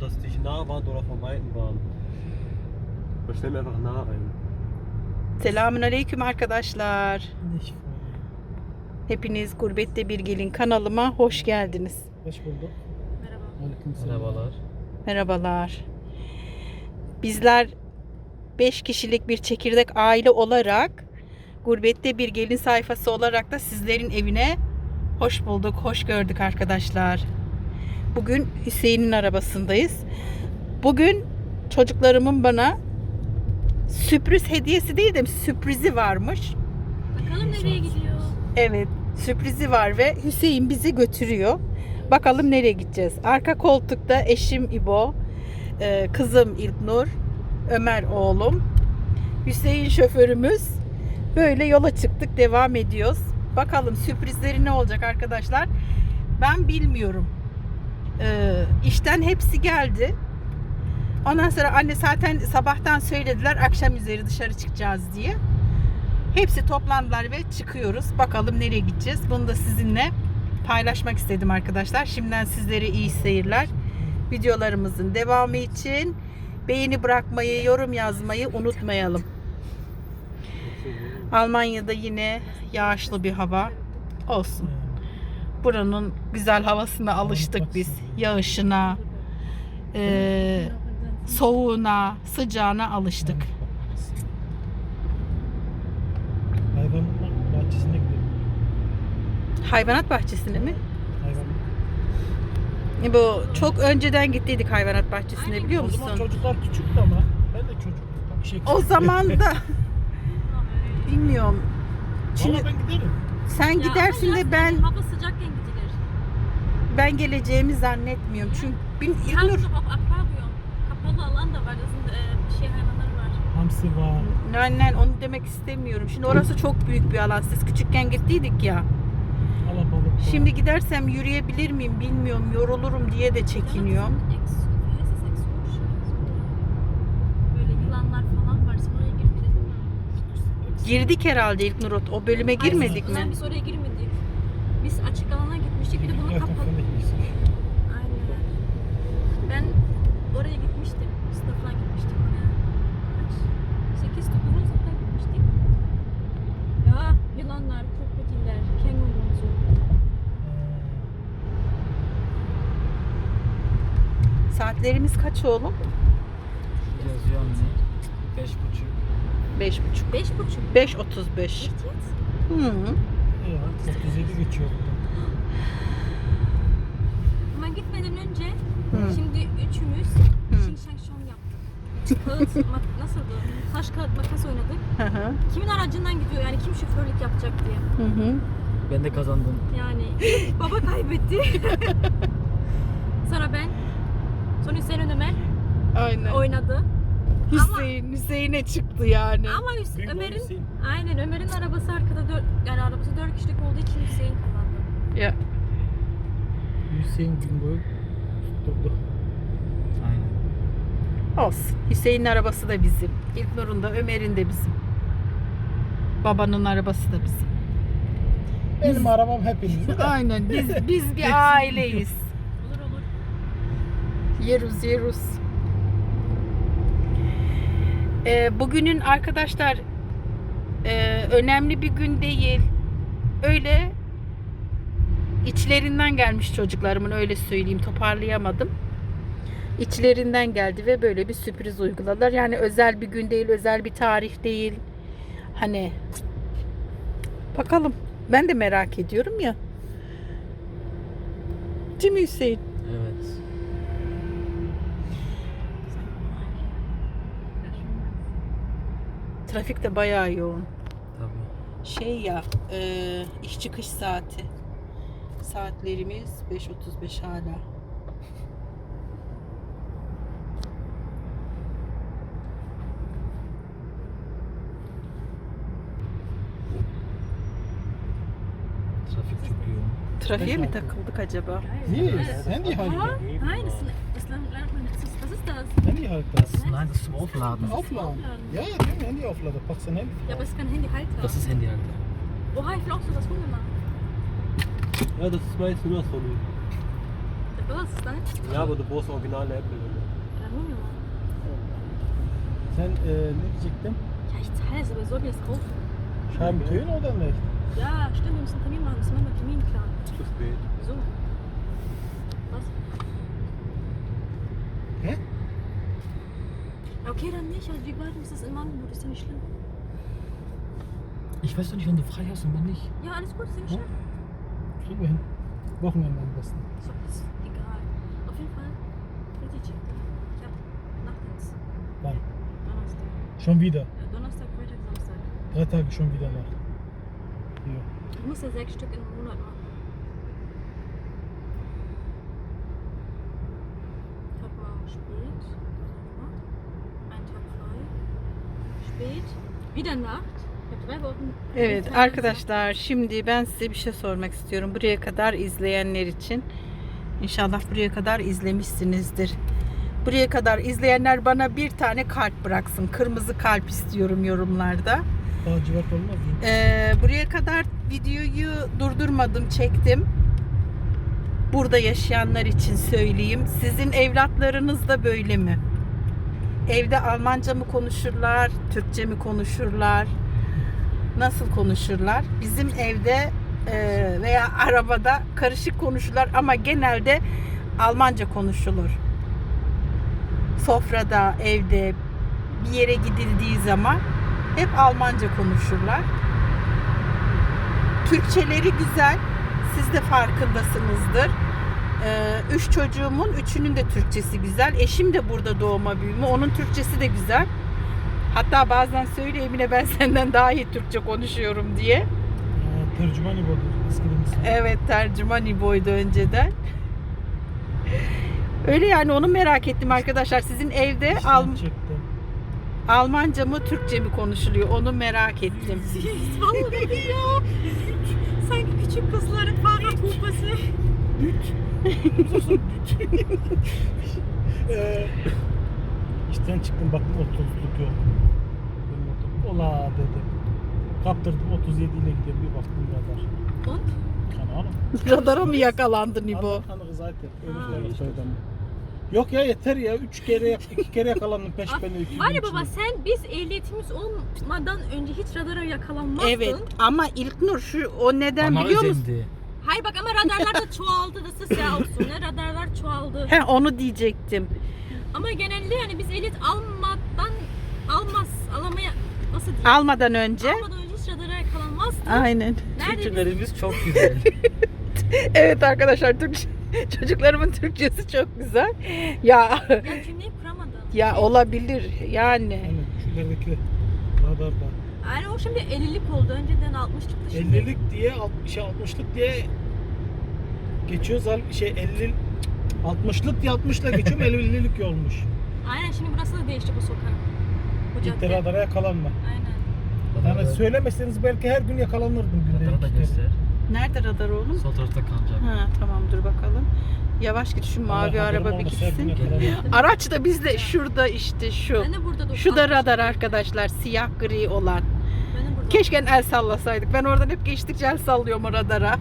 dass die nah waren oder vom Weiten waren. Man stell mir einfach nah ein. Selamun aleyküm arkadaşlar. Hepiniz Gurbette Bir Gelin kanalıma hoş geldiniz. Hoş bulduk. Merhaba. Merhabalar. Merhabalar. Bizler 5 kişilik bir çekirdek aile olarak Gurbette Bir Gelin sayfası olarak da sizlerin evine hoş bulduk, hoş gördük arkadaşlar. Bugün Hüseyin'in arabasındayız. Bugün çocuklarımın bana sürpriz hediyesi değil de sürprizi varmış. Bakalım nereye gidiyor? Evet, sürprizi var ve Hüseyin bizi götürüyor. Bakalım nereye gideceğiz. Arka koltukta eşim İbo, e, kızım İlknur, Ömer oğlum, Hüseyin şoförümüz. Böyle yola çıktık, devam ediyoruz. Bakalım sürprizleri ne olacak arkadaşlar? Ben bilmiyorum. E, işten hepsi geldi. Ondan sonra anne zaten sabahtan söylediler akşam üzeri dışarı çıkacağız diye. Hepsi toplandılar ve çıkıyoruz. Bakalım nereye gideceğiz. Bunu da sizinle paylaşmak istedim arkadaşlar. Şimdiden sizlere iyi seyirler. Videolarımızın devamı için beğeni bırakmayı, yorum yazmayı unutmayalım. Almanya'da yine yağışlı bir hava olsun. Buranın güzel havasına alıştık biz. Yağışına, eee, soğuğuna, sıcağına alıştık. Hayvanlar bahçesine gidelim. Hayvanat bahçesine mi? Hayvan. E, Bu çok önceden gittiydik hayvanat bahçesine biliyor O zaman musun? çocuklar küçüktü ama. Ben de çocuktum. Bir şey O zaman da bilmiyorum. Şimdi Valla ben giderim. Sen Ya gidersin de ben hava sıcakken gidilir. ben geleceğimi zannetmiyorum. Çünkü bin, Tam İlknur, sabah akvaryum. Kapalı alan da var. Yazın e, bir şey hayvanları var. Hamsi var. annen onu demek istemiyorum. Şimdi orası çok büyük bir alan. Siz küçükken gittiydik ya. Alabalık var. Şimdi gidersem yürüyebilir miyim bilmiyorum. Yorulurum diye de çekiniyorum. Ex- heißt das Exotische oder so? Böyle yılanlar falan var. Sen oraya girdin mi? Girdik herhalde İlknur o- o bölüme girmedik Hayır, mi? Biz oraya girmedik. Biz açık alana gitmiştik. Bir de bunu kapalı. Aynen. Ben oraya gitmiştim. Sınıfla gitmiştik oraya. Kaç? 8 9 sınıfta gitmiştik. Ya yılanlar, krokodiller, kenguru und so. Saatlerimiz kaç oğlum? Yazıyor anne. Beş buçuk. Beş buçuk. 5 buçuk. Beş otuz beş. Jetzt? Hı. Ya 37 geçiyor burada. Ama gitmeden önce Hı. şimdi üçümüz şing şang yaptık. Kağıt, mak- nasıldı? Taş kağıt makas oynadık. Hı hı. Kimin aracından gidiyor yani kim şoförlük yapacak diye. Hı hı. Ben de kazandım. Yani baba kaybetti. Sonra ben, sonra Hüseyin Ömer Aynen. oynadı. Hüseyin, Hüseyin'e çıktı yani. Ama Hüs- Ömer'in aynen Ömer'in arabası arkada dört, yani arabası dört kişilik olduğu için Hüseyin kazandı. Ya, Hüseyin gün boyu tutturdu. Aynen. olsun. Hüseyin'in arabası da bizim. İlknur'un da Ömer'in de bizim. Babanın arabası da bizim. Benim arabam hepinizin. Aynen. Biz biz bir aileyiz. Olur olur. Yeruz yeruz. Ee, bugünün arkadaşlar e, önemli bir gün değil. Öyle içlerinden gelmiş çocuklarımın öyle söyleyeyim toparlayamadım. İçlerinden geldi ve böyle bir sürpriz uyguladılar. Yani özel bir gün değil, özel bir tarih değil. Hani bakalım. Ben de merak ediyorum ya. Değil mi Hüseyin? Evet. Trafik de bayağı yoğun. Tabii. Şey ya, e, iş çıkış saati. Saatlerimiz 5.35 hala. Trafik çok yoğun. Trafiğe mi takıldık acaba? Niye? Handy Ah, halten. nein, das, das lernt man jetzt. Was ist das? Handy halten. Nein, das ist zum Aufladen. Aufladen. Ja, ja, die Handy aufladen. Pak zijn Handy. Ja, aber es ist kein Handyhalter. Das ist Handyhalter. Oha, ich will auch so was Hunde machen. Ja, das ist meist nur das von mir. Das Was ist das? Ja, aber du brauchst originale Apple. Ja, hol mir mal. Sen e, ne diyecektin? Ja, ich zahle es, aber soll mir das kaufen? Scheiben Töne oder nicht? Ja, stimmt, wir müssen einen Termin machen. Müssen wir mal einen Termin klar. Zu spät. Wieso? Was? Hä? Okay, dann nicht. Also, wie bald ist das im Angebot? Ist ja nicht schlimm. Ich weiß doch nicht, wann du frei hast und wann nicht. Ja, alles gut, ist ja nicht schlimm. Kriegen wir hin. Wochenende am besten. So, ist egal. Auf jeden Fall. Bitte check da. Ich hab Nachtdienst. Wann? Donnerstag. Schon wieder. Ja, Donnerstag, Freitag, Samstag. Drei Tage schon wieder nach. Ich muss ja sechs Stück im Monat machen. Ich hab mal spät. gemacht? Einen Tag frei. Spät. Wieder Nacht. Evet arkadaşlar şimdi ben size bir şey sormak istiyorum. Buraya kadar izleyenler için. İnşallah buraya kadar izlemişsinizdir. Buraya kadar izleyenler bana bir tane kalp bıraksın. Kırmızı kalp istiyorum yorumlarda. Olmaz? Ee, buraya kadar videoyu durdurmadım, çektim. Burada yaşayanlar için söyleyeyim. Sizin evlatlarınız da böyle mi? Evde Almanca mı konuşurlar, Türkçe mi konuşurlar? Nasıl konuşurlar? Bizim evde e, veya arabada karışık konuşurlar ama genelde Almanca konuşulur. Sofrada, evde, bir yere gidildiği zaman hep Almanca konuşurlar. Türkçeleri güzel. Siz de farkındasınızdır. Ee, üç çocuğumun üçünün de Türkçesi güzel. Eşim de burada doğma büyüme. Onun Türkçesi de güzel. Hatta bazen söylüyor Emine ben senden daha iyi Türkçe konuşuyorum diye. Aa, tercüman. Eskiden ismi. Evet tercüman İbo'ydu önceden. Öyle yani onu merak ettim arkadaşlar. Sizin evde Al- çektim. Almanca mı Türkçe mi konuşuluyor? Onu merak ettim. Vallahi ya. Sanki küçük kızların parmak kupası. Ee, işten çıktım baktım 30'luk yok. Benim otobüs. Ola dedim. Kaptırdım 37 ile gidiyorum bir baktım radar. Keine Ahnung. Radara mı yakalandın İbo? Anlık anlık zaten. Söyledim. Yok ya yeter ya. Üç kere iki kere yakalandım peş Ah, peşine. iki Var gün ya baba içinde. sen biz ehliyetimiz olmadan önce hiç radara yakalanmazdın. Evet ama İlknur şu o neden Bana biliyor musun? özendi. Hayır bak ama radarlar da çoğaldı da siz ya olsun. Ne radarlar çoğaldı. He onu diyecektim. Ama genelde yani biz ehliyet almadan almaz alamaya nasıl diyeyim? Almadan önce. Almadan önce hiç radara yakalanmazdı. Aynen. Nerede biz? Türkçelerimiz çok güzel. Evet arkadaşlar Türk çocuklarımın Türkçesi çok güzel. Ya Ya cümleyi kuramadım. ya olabilir yani. Aynen şu ilerideki radarda. Yani o şimdi 50'lik oldu. Önceden 60'lıktı şimdi. 50'lik diye alt- şey 60'lık diye geçiyoruz hal- şey 50 60'lık diye 60'la geçiyorum 50'lik olmuş. Aynen şimdi burası da değişti bu sokak. Bu cadde. radara yakalanma. Aynen. Yani söylemeseniz belki her gün yakalanırdım günde. Radara da iki kere. göster. Nerede radar oğlum? Sol tarafta. Ha tamam dur bakalım. Yavaş git şu mavi Allah araba bir gitsin. Araç da bizde şurada işte şu. Ben de burada dur. Şu da radar arkadaşlar siyah gri olan. Ben de burada. Keşke el sallasaydık. Ben oradan hep geçtikçe el sallıyorum o radara. De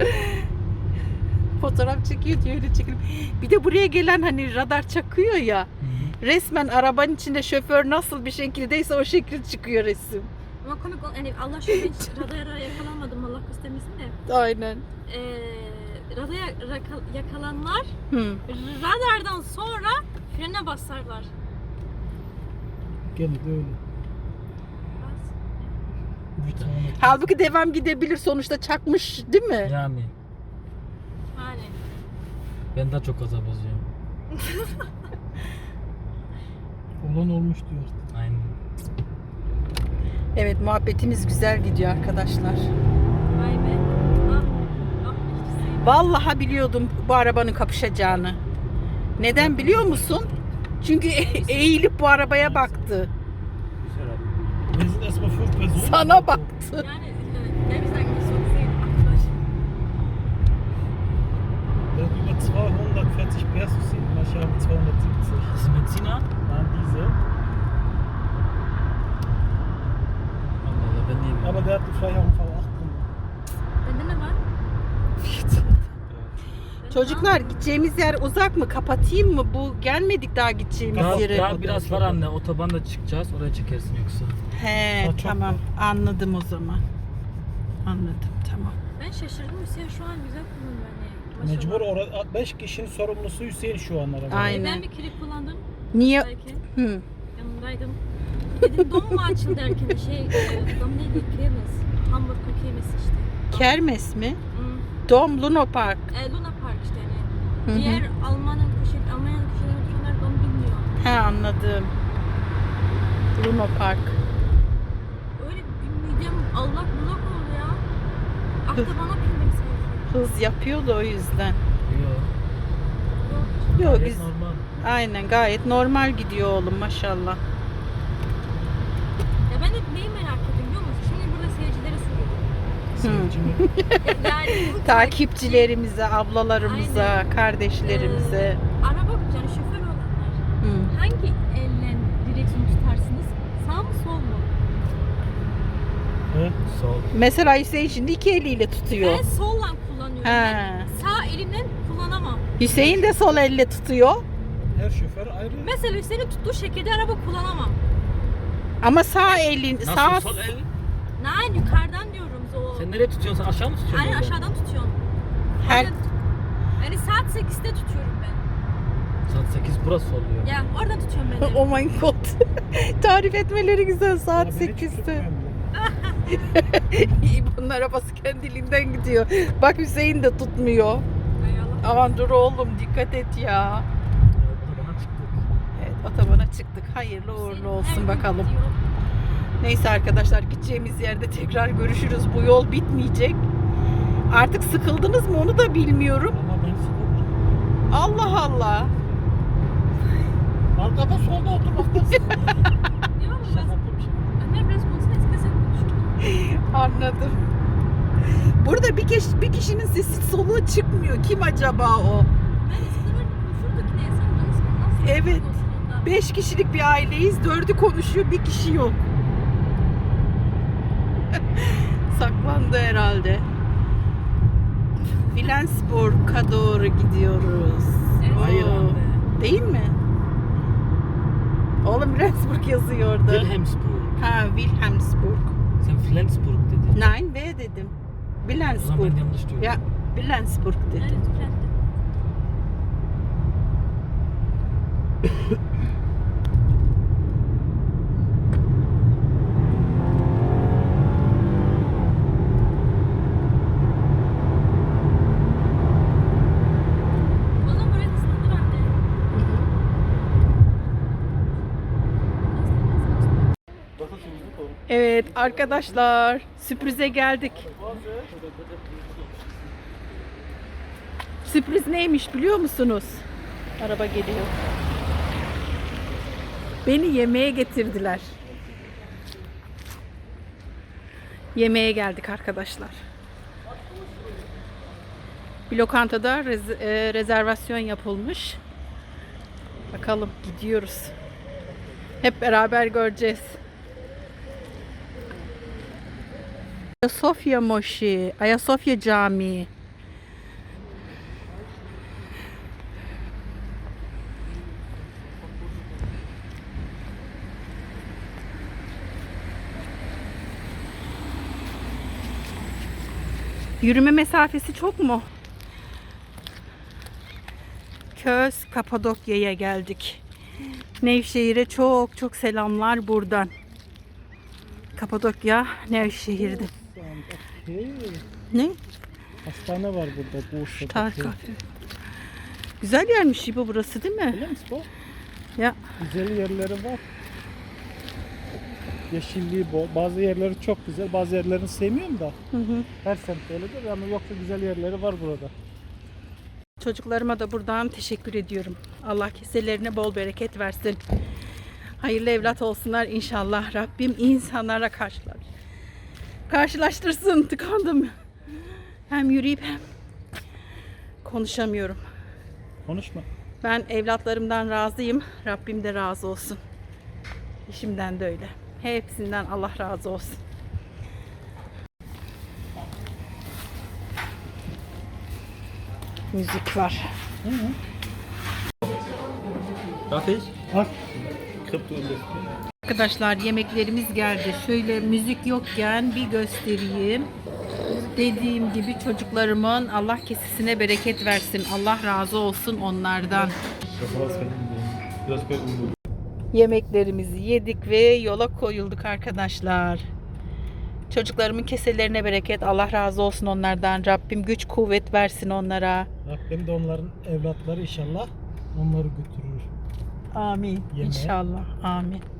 başka. Fotoğraf çekiyor diye öyle çekelim. Bir de buraya gelen hani radar çakıyor ya. Hı hı. Resmen arabanın içinde şoför nasıl bir şekildeyse o şekil çıkıyor resim. Ama komik ol. Yani Allah şükür hiç radara yakalanmadım. Allah göstermesin de. Aynen. Ee, radara raka- yakalanlar Hı. radardan sonra frene basarlar. Gene de öyle. Bas. Bir tane. Halbuki devam gidebilir sonuçta çakmış değil mi? Yani Yani. ben daha çok gaza basıyorum. Olan olmuş diyor. Aynen. Evet muhabbetimiz güzel gidiyor arkadaşlar. Vallahi biliyordum bu arabanın kapışacağını. Neden biliyor musun? Çünkü eğilip bu arabaya baktı. Güzel abi. Wir sind erstmal fünf Personen. Sana baktı. Yani e, ne güzel bir soru değil arkadaş. Der hat über 240 PS, ich habe 270. Das ist Benziner? Nein, Diesel. Allah Allah ben niye Aber der hat vielleicht auch einen V8 drin. Bende ne var? Çocuklar gideceğimiz yer uzak mı? Kapatayım mı? Bu gelmedik daha gideceğimiz Daha, yere. daha biraz var anne. Otobanda çıkacağız. Oraya çekersin yoksa. He Ha, çok tamam anladım o zaman. Anladım tamam. Ben şaşırdım Hüseyin şu an güzel kullanıyor hani. Maşallah. Mecbur orada 5 kişinin sorumlusu Hüseyin şu an arabada. Aynen. Ben bir klip kullandım. Niye? Belki Hı. yanındaydım. Dedim dom mu açıldı derken şey, e, dom neydi? Kremes. Hamburg kremes işte. Kermes mi? Hmm. Dom Luna Park. E, Luna Park Diğer Alman'ın köşe, Almanya'nın köşelerinde oturanlar dom bilmiyor. He anladım. Luna Park. Öyle bir midem allak bullak oldu ya. Aktabana bindim sanki. Hız yapıyordu o yüzden. Yok. Yok. Biz normal. aynen gayet normal gidiyor oğlum maşallah. Ya ben de neyi merak ettim Mi? Yani Takipçilerimize, ablalarımıza, kardeşlerimize. Araba yani şoför olanlar Hı. hangi elle direksiyon tutarsınız? Sağ mı sol mu? He? Sol. Mesela Hüseyin şimdi iki eliyle tutuyor. Ben solla kullanıyorum. He. Ben sağ elimden kullanamam. Hüseyin de sol elle tutuyor. Her şoför ayrı. Mesela Hüseyin'in tuttuğu şekilde araba kullanamam. Ama sağ elin Nasıl sağ sol el? Nein yukarıdan diyorum. O. Sen nereye tutuyorsun? Aşağı mı tutuyorsun? Aynen orada? aşağıdan tutuyorum. her. Yani saat 8'de tutuyorum ben. Saat 8 burası oluyor. Ya oradan tutuyorum ben de. Oh my god. Tarif etmeleri güzel saat Abi hiç 8'te. tutmuyorum Bunun arabası kendiliğinden gidiyor. Bak Hüseyin de tutmuyor. Ay Allah. Aman dur oğlum dikkat et ya. Evet, otobana çıktık. Evet otobana çıktık. Hayırlı uğurlu olsun bakalım. gidiyor. Neyse arkadaşlar gideceğimiz yerde tekrar görüşürüz. Bu yol bitmeyecek. Artık sıkıldınız mı onu da bilmiyorum. Ama ben sıkıldım. Allah Allah. Arkada solda oturmaktan sıkıldım. Anladım. Burada bir, kişi, bir kişinin sesi soluğu çıkmıyor. Kim acaba o? Evet. Beş kişilik bir aileyiz. Dördü konuşuyor, bir kişi yok. Saklandı herhalde. Flensburg'a doğru gidiyoruz. Evet. Hayır. Değil mi? Oğlum Flensburg yazıyor orada. Wilhelmsburg. Ha, Wilhelmsburg. Sen Flensburg dedin. Nein, B dedim. O zaman ben yanlış diyorum. Ya, Flensburg dedim. Evet. O zaman buraya hızlandır anne. Evet arkadaşlar sürprize geldik. Sürpriz neymiş biliyor musunuz? Araba geliyor. Beni yemeğe getirdiler. Yemeğe geldik arkadaşlar. Bir lokantada rez- e, rezervasyon yapılmış. Bakalım gidiyoruz. Hep beraber göreceğiz. Ayasofya Moşi, Ayasofya Camii. Yürüme mesafesi çok mu? Köz, Kapadokya'ya geldik. Nevşehir'e çok çok selamlar buradan. Kapadokya, Nevşehir'de. Ne? Hastane var burada kafe. Güzel yermiş bu burası değil mi? Öyle mi? Ya Güzel yerleri var. Yeşilliği bol. Bazı yerleri çok güzel, bazı yerlerini sevmiyorum da. hı hı. Her semt öyledir ama yoksa güzel yerleri var burada. çocuklarıma da buradan teşekkür ediyorum. Allah keselerine bol bereket versin. Hayırlı evlat olsunlar inşallah. Rabbim insanlara karşılar. Karşılaştırsın. Tıkandım. Hem yürüyüp hem konuşamıyorum. Konuşma. Ben evlatlarımdan razıyım. Rabbim de razı olsun. İşimden de öyle. Hepsinden Allah razı olsun. müzik var. Darf ich? Al. Krypto Arkadaşlar yemeklerimiz geldi. Şöyle müzik yokken bir göstereyim. Dediğim gibi çocuklarımın Allah kesisine bereket versin. Allah razı olsun onlardan. Yemeklerimizi yedik ve yola koyulduk arkadaşlar. Çocuklarımın keselerine bereket. Allah razı olsun onlardan. Rabbim güç kuvvet versin onlara. Rabbim de onların evlatları inşallah onları götürür. Amin. Yemeğe. İnşallah. Amin.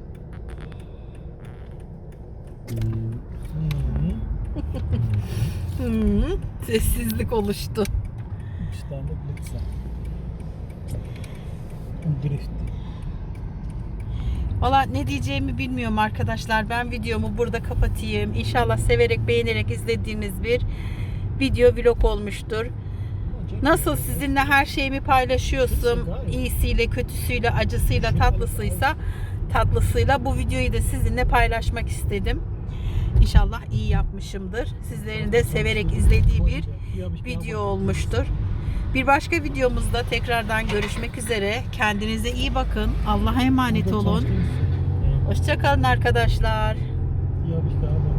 Hmm, sessizlik oluştu. Üç tane blitzer. Drift. Valla ne diyeceğimi bilmiyorum arkadaşlar. Ben videomu burada kapatayım. İnşallah severek beğenerek izlediğiniz bir video vlog olmuştur. Nasıl sizinle her şeyimi paylaşıyorsam iyisiyle, kötüsüyle, acısıyla, tatlısıysa tatlısıyla bu videoyu da sizinle paylaşmak istedim. İnşallah iyi yapmışımdır. Sizlerin de severek izlediği bir video olmuştur. Bir başka videomuzda tekrardan görüşmek üzere. Kendinize iyi bakın. Allah'a emanet olun. Hoşçakalın arkadaşlar. Hier habe ich gearbeitet.